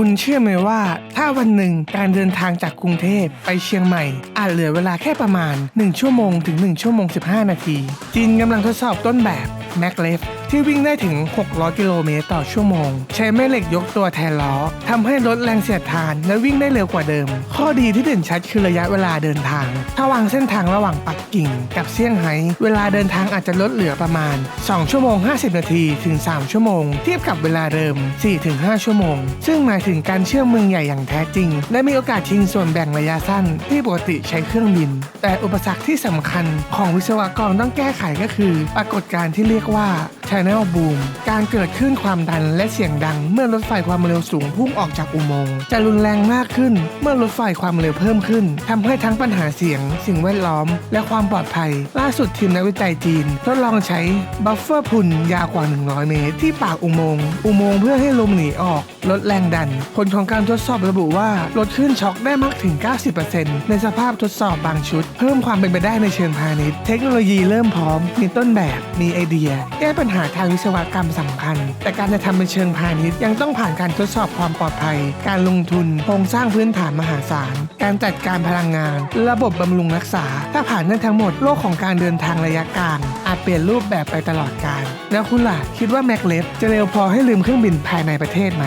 คุณเชื่อไหมว่า ถ้าวันหนึ่งการเดินทางจากกรุงเทพไปเชียงใหม่ อาจเหลือเวลาแค่ประมาณ 1 ชั่วโมงถึง 1 ชั่วโมง 15 นาที จีนกำลังทดสอบต้นแบบ m a c l e f ที่วิ่งได้ถึง 600 กิโลเมตรต่อชั่วโมง ใช้แม่เหล็กยกตัวแทนล้อทำให้ลดแรงเสียดทานและวิ่งได้เร็วกว่าเดิม ข้อดีที่เด่นชัดคือระยะเวลาเดินทาง ถ้าวางเส้นทางระหว่างปักกิ่ง กับเซี่ยงไฮ้เวลาเดินทางอาจจะลดเหลือประมาณ 2 ชั่วโมง 50 นาทีถึง 3 ชั่วโมง เทียบกับเวลาเดิม 4-5 ชั่วโมง ซึ่งหมายถึงการเชื่อมเมืองใหญ่อย่างแท้จริง และมีโอกาสชิงส่วนแบ่งระยะสั้น ที่ปกติใช้เครื่องบิน แต่อุปสรรคที่สำคัญของวิศวกรต้องแก้ไขก็คือ ปรากฏการณ์ที่เรียกว่า Channel Boom การเกิดขึ้นความดันและเสียงดัง เมื่อรถไฟความเร็วสูงพุ่งออกจากอุโมงค์จะรุนแรงมากขึ้น เมื่อรถไฟความเร็วเพิ่มขึ้นทำให้ทั้งปัญหาเสียง สิ่งแวดล้อม และความปลอดภัย ล่าสุดทีมนักวิจัยจีนทดลองใช้บัฟเฟอร์พุนยาวกว่า 100 เมตร ที่ปากอุโมงค์อุโมงค์เพื่อให้ลมหนีออก ลดแรงดัน ผลของการทดสอบระบุว่าลดคลื่นช็อคได้มากถึง 90%ในสภาพทดสอบบางชุด เพิ่มความเป็นไปได้ในเชิงพาณิชย์เทคโนโลยีเริ่มพร้อมมีต้นแบบมีไอเดียแก้ปัญหาหาทางวิศวกรรมสำคัญ แต่การจะทำเป็นเชิงพาณิชย์ยังต้องผ่านการทดสอบความปลอดภัย การลงทุน โครงสร้างพื้นฐานมหาศาล การจัดการพลังงาน ระบบบำรุงรักษา ถ้าผ่านได้ทั้งหมดโลกของการเดินทางระยะกลางอาจเปลี่ยนรูปแบบไปตลอดกาลแล้วคุณล่ะคิดว่าแม็กเลฟจะเร็วพอให้ลืมเครื่องบินภายในประเทศไหม